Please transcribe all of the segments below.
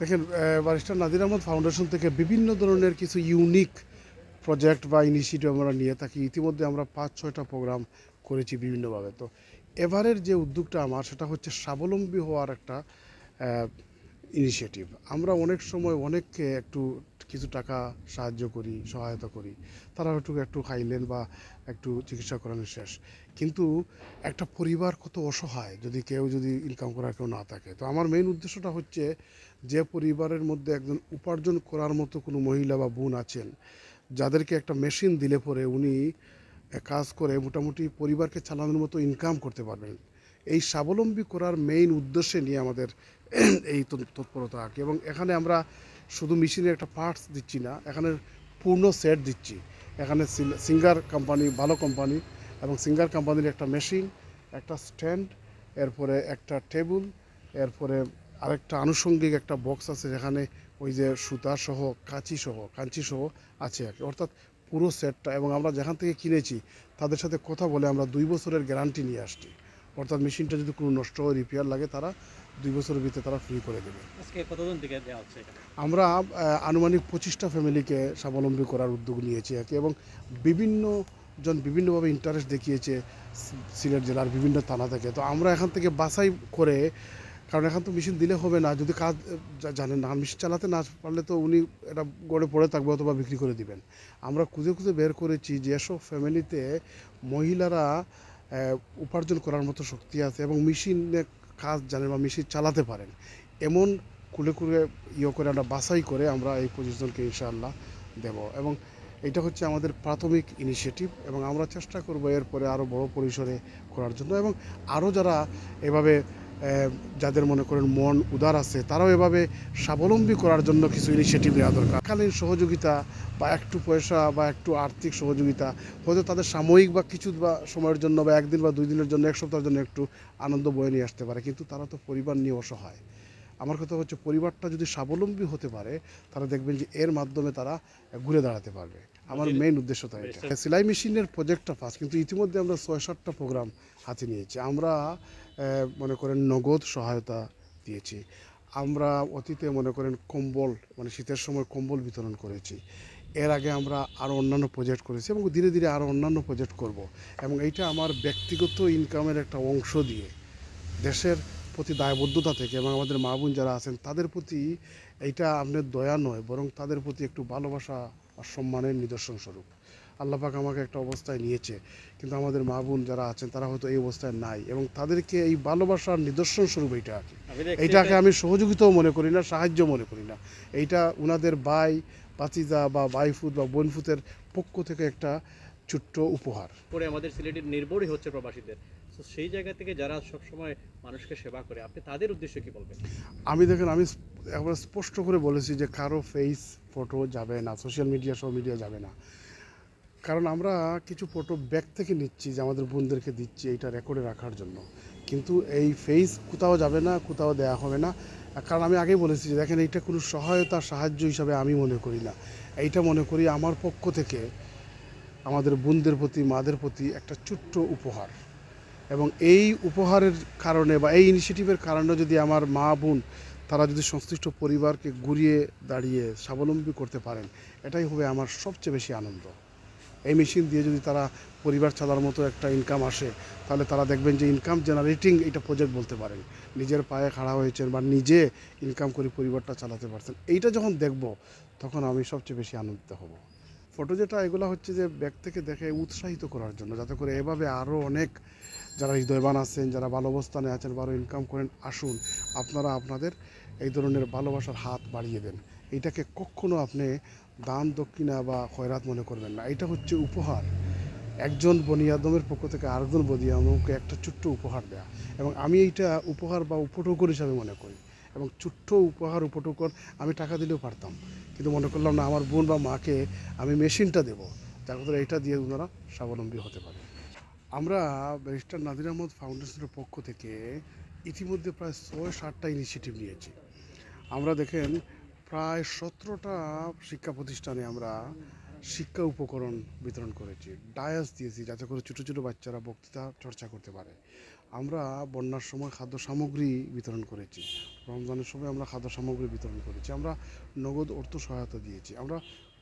দেখেন barrister Nadir Ahmad foundation থেকে বিভিন্ন ধরনের কিছু ইউনিক প্রজেক্ট বা ইনিশিয়েটিভ আমরা নিয়ে থাকি। ইতিমধ্যে আমরা পাঁচ, ছয়টা প্রোগ্রাম করেছি বিভিন্নভাবে। তো এবারের যে উদ্যোগটা আমার, সেটা হচ্ছে স্বাবলম্বী হওয়ার একটা ইনিশিয়েটিভ আমরা অনেক সময় অনেককে একটু কিছু টাকা সাহায্য করি, সহায়তা করি। তারা একটু একটু খাইলেন বা একটু চিকিৎসা করানো শেষ। কিন্তু একটা পরিবার কত অসহায়, যদি কেউ যদি ইনকাম করার কেউ না থাকে। তো আমার মেইন উদ্দেশ্যটা হচ্ছে যে পরিবারের মধ্যে একজন উপার্জন করার মতো কোনো মহিলা বা বোন আছেন, যাদেরকে একটা মেশিন দিলে পরে উনি কাজ করে মোটামুটি পরিবারকে চালানোর মতো ইনকাম করতে পারবেন। এই স্বাবলম্বী করার মেইন উদ্দেশ্যে নিয়ে আমাদের এই তৎপরতা আর এবং এখানে আমরা শুধু মেশিনের একটা পার্টস দিচ্ছি না, এখানে পূর্ণ সেট দিচ্ছি। এখানে সিঙ্গার কোম্পানি ভালো কোম্পানি এবং সিঙ্গার কোম্পানির একটা মেশিন একটা স্ট্যান্ড এরপরে একটা টেবিল এরপরে আরেকটা আনুষঙ্গিক একটা বক্স আছে যেখানে ওই যে সুতা সহ কাঁচি সহ কাঞ্চি সহ আছে আর কি। অর্থাৎ পুরো সেটটা এবং আমরা যেখান থেকে কিনেছি তাদের সাথে কথা বলে আমরা দুই বছরের গ্যারান্টি নিয়ে আসছি। অর্থাৎ মেশিনটা যদি কোনো নষ্ট হয় রিপেয়ার লাগে তারা দুই বছরের ভিতরে তারা ফ্রি করে দেবে। আমরা আনুমানিক পঁচিশটা ফ্যামিলিকে স্বাবলম্বী করার উদ্যোগ নিয়েছি আর কি এবং বিভিন্ন জন বিভিন্নভাবে ইন্টারেস্ট দেখিয়েছে সিলেট জেলার বিভিন্ন থানা থেকে। তো আমরা এখান থেকে বাছাই করে কারণ এখন তো মেশিন দিলে হবে না, যদি কাজ জানেন না মেশিন চালাতে না পারলে তো উনি এটা গড়ে পড়ে থাকবে অথবা বিক্রি করে দিবেন। আমরা খুঁজে খুঁজে বের করেছি যেসব ফ্যামিলিতে মহিলারা উপার্জন করার মতো শক্তি আছে এবং মেশিনে কাজ জানেন বা মেশিন চালাতে পারেন। এমন কুলে কুলে ইয়ে করে আমরা বাছাই করে আমরা এই পঁচিশ জনকে ইনশাআল্লাহ দেব এবং এটা হচ্ছে আমাদের প্রাথমিক ইনিশিয়েটিভ এবং আমরা চেষ্টা করব এরপরে আরও বড় পরিসরে করার জন্য এবং আরও যারা এভাবে যাদের মনে করেন মন উদার আছে তারাও এভাবে স্বাবলম্বী করার জন্য কিছু ইনিশিয়েটিভ নেওয়া দরকার। কালীন সহযোগিতা বা একটু পয়সা বা একটু আর্থিক সহযোগিতা হয়তো তাদের সাময়িক বা কিছু বা সময়ের জন্য বা একদিন বা দুই দিনের জন্য এক সপ্তাহের জন্য একটু আনন্দ বয়ে নিয়ে আসতে পারে কিন্তু তারা তো পরিবার নিয়ে অসহায়। আমার কথা হচ্ছে পরিবারটা যদি স্বাবলম্বী হতে পারে তারা দেখবেন যে এর মাধ্যমে তারা ঘুরে দাঁড়াতে পারবে। আমার মেইন উদ্দেশ্য তাই এটা। সেলাই মেশিনের প্রজেক্টটা ফার্স্ট কিন্তু ইতিমধ্যে আমরা ছয় সাতটা প্রোগ্রাম হাতে নিয়েছি। আমরা মনে করেন নগদ সহায়তা দিয়েছি। আমরা অতীতে মনে করেন কম্বল মানে শীতের সময় কম্বল বিতরণ করেছি। এর আগে আমরা আরও অন্যান্য প্রজেক্ট করেছি এবং ধীরে ধীরে আরও অন্যান্য প্রজেক্ট করব এবং এইটা আমার ব্যক্তিগত ইনকামের একটা অংশ দিয়ে দেশের প্রতি দায়বদ্ধতা থেকে এবং আমাদের মা বোন যারা আছেন, তাদের প্রতি এইটা আপনার দয়া নয়, বরং তাদের প্রতি একটু ভালোবাসা আর সম্মানের নিদর্শন স্বরূপ আল্লাপাক আমাকে একটা অবস্থায় নিয়েছে। কিন্তু আমাদের মা বোন যারা আছেন তারা হয়তো এই অবস্থায় নাই এবং তাদেরকে এই ভালোবাসার নিদর্শন স্বরূপ এইটা আর এইটাকে আমি সহযোগিতাও মনে করি না সাহায্য মনে করি না। এইটা ওনাদের বাই বাতিজা বা বাইফুত বা বোনফুতের পক্ষ থেকে একটা ছোট্ট উপহার। পরে আমাদের সিলেটের নির্ভরই হচ্ছে প্রবাসীদের। তো সেই জায়গা থেকে যারা সবসময় মানুষকে সেবা করে আপনি তাদের উদ্দেশ্যে কি বলবেন? আমি দেখেন আমি একবার স্পষ্ট করে বলেছি যে কারও ফেস ফটো যাবে না সোশ্যাল মিডিয়া সব মিডিয়া যাবে না। কারণ আমরা কিছু ফটো ব্যাক থেকে নিচ্ছি যে আমাদের বোনদেরকে দিচ্ছি এইটা রেকর্ডে রাখার জন্য। কিন্তু এই ফেস কোথাও যাবে না, কোথাও দেয়া হবে না। কারণ আমি আগেই বলেছি যে দেখেন এইটা কোনো সহায়তা, সাহায্য হিসাবে আমি মনে করি না। এইটা মনে করি আমার পক্ষ থেকে আমাদের বোনদের প্রতি, মাদের প্রতি একটা ছোট্ট উপহার। এবং এই উপহারের কারণে বা এই ইনিশিয়েটিভের কারণে যদি আমার মা, বোন তারা যদি সংশ্লিষ্ট পরিবারকে ঘুরিয়ে দাঁড়িয়ে স্বাবলম্বী করতে পারেন, এটাই হবে আমার সবচেয়ে বেশি আনন্দ। এই মেশিন দিয়ে যদি তারা পরিবার চালার মতো একটা ইনকাম আসে, তাহলে তারা দেখবেন যে ইনকাম জেনারেটিং এটা প্রজেক্ট বলতে পারেন। নিজের পায়ে খাড়া হয়েছেন বা নিজে ইনকাম করে পরিবারটা চালাতে পারছেন। এইটা যখন দেখব, তখন আমি সবচেয়ে বেশি আনন্দিত হব। ফটো যেটা, এগুলো হচ্ছে যে ব্যাগ থেকে দেখে উৎসাহিত করার জন্য, যাতে করে এভাবে আরও অনেক যারা হৃদয়বান আছেন, যারা ভালো অবস্থানে আছেন ভালো ইনকাম করেন, আসুন, আপনারা আপনাদের এই ধরনের ভালোবাসার হাত বাড়িয়ে দেন। এইটাকে কখনো আপনি দান দক্ষিণা বা খয়রাত মনে করবেন না। এটা হচ্ছে উপহার। একজন বনিয়াদমের পক্ষ থেকে আরেকজন বনিয়াদমকে একটা ছোট্ট উপহার দেয়া। এবং আমি এইটা উপহার বা উপটোকর হিসাবে মনে করি। এবং ছোট্ট উপহার উপটোকর আমি টাকা দিলেও পারতাম। কিন্তু মনে করলাম না, আমার বোন বা মাকে আমি মেশিনটা দেবো। যার কথা এইটা দিয়ে ওনারা স্বাবলম্বী হতে পারে আমরা ব্যারিস্টার নাদির আহমদ ফাউন্ডেশনের পক্ষ থেকে ইতিমধ্যে প্রায় ছয় সাতটা ইনিশিয়েটিভ নিয়েছি। আমরা দেখেন প্রায় সতেরোটা শিক্ষা প্রতিষ্ঠানে আমরা শিক্ষা উপকরণ বিতরণ করেছি, ডায়াস দিয়েছি যাতে করে ছোটো ছোটো বাচ্চারা বক্তৃতা চর্চা করতে পারে। আমরা বন্যার সময় খাদ্য সামগ্রী বিতরণ করেছি, রমজানের সময় আমরা খাদ্য সামগ্রী বিতরণ করেছি, আমরা নগদ অর্থ সহায়তা দিয়েছি, আমরা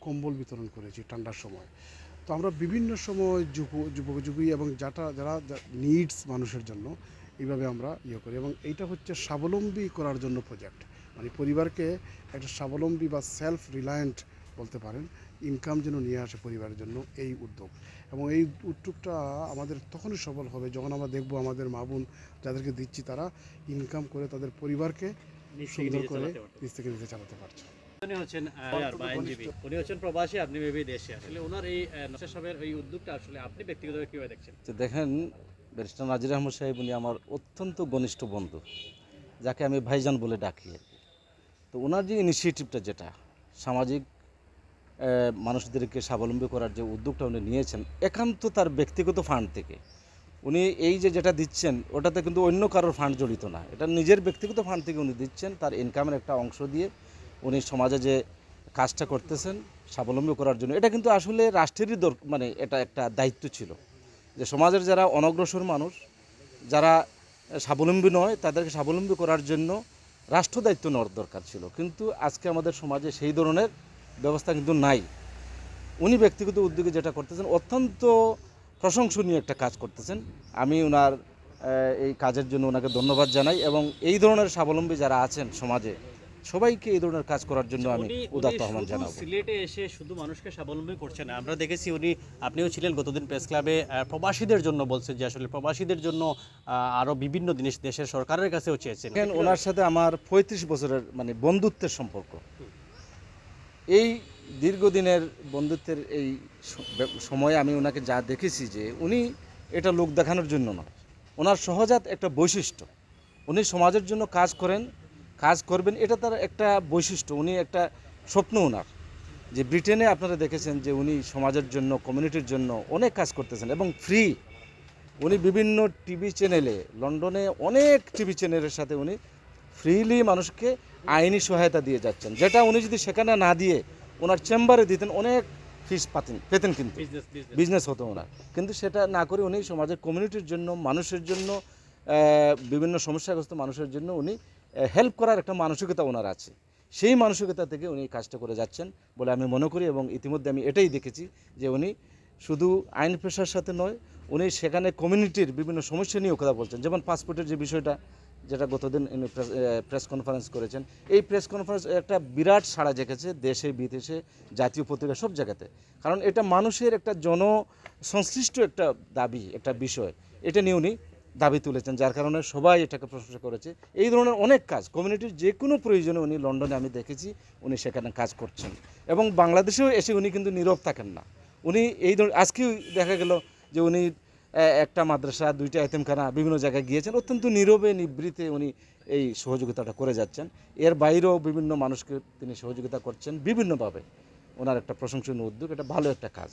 কম্বল বিতরণ করেছি ঠান্ডার সময়। তো আমরা বিভিন্ন সময় যুব যুবক যুবী এবং যাটা যারা নিডস মানুষের জন্য এইভাবে আমরা ইয়ে করি এবং এইটা হচ্ছে স্বাবলম্বী করার জন্য প্রজেক্ট মানে পরিবারকে একটা স্বাবলম্বী বা সেলফ রিলায়েন্ট বলতে পারেন ইনকাম যেন নিয়ে আসে পরিবারের জন্য এই উদ্যোগ। এবং এই উদ্যোগটা আমাদের তখনই সফল হবে যখন আমরা দেখব আমাদের মা বোন যাদেরকে দিচ্ছি তারা ইনকাম করে তাদের পরিবারকে নিজ থেকে সুন্দর করে। নিজ থেকে নিজে চালাতে পারছে। উনি হচ্ছেন আইনজীবী উনি হচ্ছেন প্রবাসী আপনি মেবি দেশে আসলে ওনার এই নসের সাহেবের এই উদ্যোগটা আসলে আপনি ব্যক্তিগতভাবে কীভাবে দেখছেন? তো দেখেন ব্যারিস্টার নাজির আহমদ সাহেব উনি আমার অত্যন্ত ঘনিষ্ঠ বন্ধু যাকে আমি ভাইজান বলে ডাকি আর কি। তো ওনার যে ইনিশিয়েটিভটা যেটা, সামাজিক মানুষদেরকে স্বাবলম্বী করার যে উদ্যোগটা উনি নিয়েছেন একান্ত তার ব্যক্তিগত ফান্ড থেকে। উনি এই যে যেটা দিচ্ছেন, ওটাতে কিন্তু অন্য কারোর ফান্ড জড়িত না। এটা নিজের ব্যক্তিগত ফান্ড থেকে উনি দিচ্ছেন, তার ইনকামের একটা অংশ দিয়ে উনি সমাজে যে কাজটা করতেছেন, স্বাবলম্বী করার জন্য। এটা কিন্তু আসলে রাষ্ট্রেরই দর মানে এটা একটা দায়িত্ব ছিল। যে সমাজের যারা অনগ্রসর মানুষ, যারা স্বাবলম্বী নয়, তাদেরকে স্বাবলম্বী করার জন্য রাষ্ট্র দায়িত্ব নেওয়ার দরকার ছিল। কিন্তু আজকে আমাদের সমাজে সেই ধরনের ব্যবস্থা কিন্তু নাই। উনি ব্যক্তিগত উদ্যোগে যেটা করতেছেন, অত্যন্ত প্রশংসনীয় একটা কাজ করতেছেন। আমি ওনার এই কাজের জন্য ওনাকে ধন্যবাদ জানাই এবং এই ধরনের স্বাবলম্বী যারা আছেন সমাজে সবাইকে এই ধরনের কাজ করার জন্য আমি উদাত্ত আহ্বান জানাব। সিলেটে এসে শুধু মানুষকে স্বাবলম্বী করছেন না। আমরা দেখেছি উনি আপনিও ছিলেন গতদিন প্রেস ক্লাবে প্রবাসীদের জন্য বলছেন যে আসলে প্রবাসীদের জন্য আহ, আরও বিভিন্ন জিনিস দেশের সরকারের কাছেও চেয়েছেন। দেখেন ওনার সাথে আমার পঁয়ত্রিশ বছরের মানে বন্ধুত্বের সম্পর্ক। এই দীর্ঘদিনের বন্ধুত্বের এই সময়ে আমি ওনাকে যা দেখেছি যে উনি এটা লোক দেখানোর জন্য নয়। ওনার সহজাত একটা বৈশিষ্ট্য। উনি সমাজের জন্য কাজ করেন কাজ করবেন এটা তার একটা বৈশিষ্ট্য। উনি একটা স্বপ্ন ওনার। যে ব্রিটেনে আপনারা দেখেছেন যে উনি সমাজের জন্য কমিউনিটির জন্য অনেক কাজ করতেছেন এবং ফ্রি উনি বিভিন্ন টিভি চ্যানেলে লন্ডনে অনেক টিভি চ্যানেলের সাথে উনি ফ্রিলি মানুষকে আইনি সহায়তা দিয়ে যাচ্ছেন। যেটা উনি যদি সেখানে না দিয়ে ওনার চেম্বারে দিতেন অনেক ফিস পাতেন পেতেন কিন্তু। বিজনেস হতো ওনার। কিন্তু সেটা না করে উনি সমাজের কমিউনিটির জন্য মানুষের জন্য বিভিন্ন সমস্যাগ্রস্ত মানুষের জন্য উনি হেল্প করার একটা মানসিকতা ওনার আছে। সেই মানসিকতা থেকে উনি কাজটা করে যাচ্ছেন বলে আমি মনে করি এবং ইতিমধ্যে আমি এটাই দেখেছি যে উনি শুধু আইন পেশার সাথে নয়, উনি সেখানে কমিউনিটির বিভিন্ন সমস্যা নিয়েও কথা বলছেন। যেমন পাসপোর্টের যে বিষয়টা, যেটা গতদিন প্রেস কনফারেন্স করেছেন, এই প্রেস কনফারেন্স একটা বিরাট সাড়া জেগেছে দেশে, বিদেশে, জাতীয় পত্রিকা, সব জায়গাতে। কারণ এটা মানুষের একটা জনসংশ্লিষ্ট একটা দাবি, একটা বিষয়। এটা নিয়ে উনি দাবি তুলেছেন, যার কারণে সবাই এটাকে প্রশংসা করেছে। এই ধরনের অনেক কাজ, কমিউনিটির যে কোনো প্রয়োজনে উনি লন্ডনে, আমি দেখেছি, উনি সেখানে কাজ করছেন। এবং বাংলাদেশেও এসে উনি কিন্তু নীরব থাকেন না। উনি এই ধরনের আজকেও দেখা গেল যে উনি একটা মাদ্রাসা, দুইটা এতিমখানা বিভিন্ন জায়গায় গিয়েছেন। অত্যন্ত নীরবে, নিবৃতে উনি এই সহযোগিতাটা করে যাচ্ছেন। এর বাইরেও বিভিন্ন মানুষকে তিনি সহযোগিতা করছেন বিভিন্নভাবে। ওনার একটা প্রশংসনীয় উদ্যোগ, এটা ভালো একটা কাজ।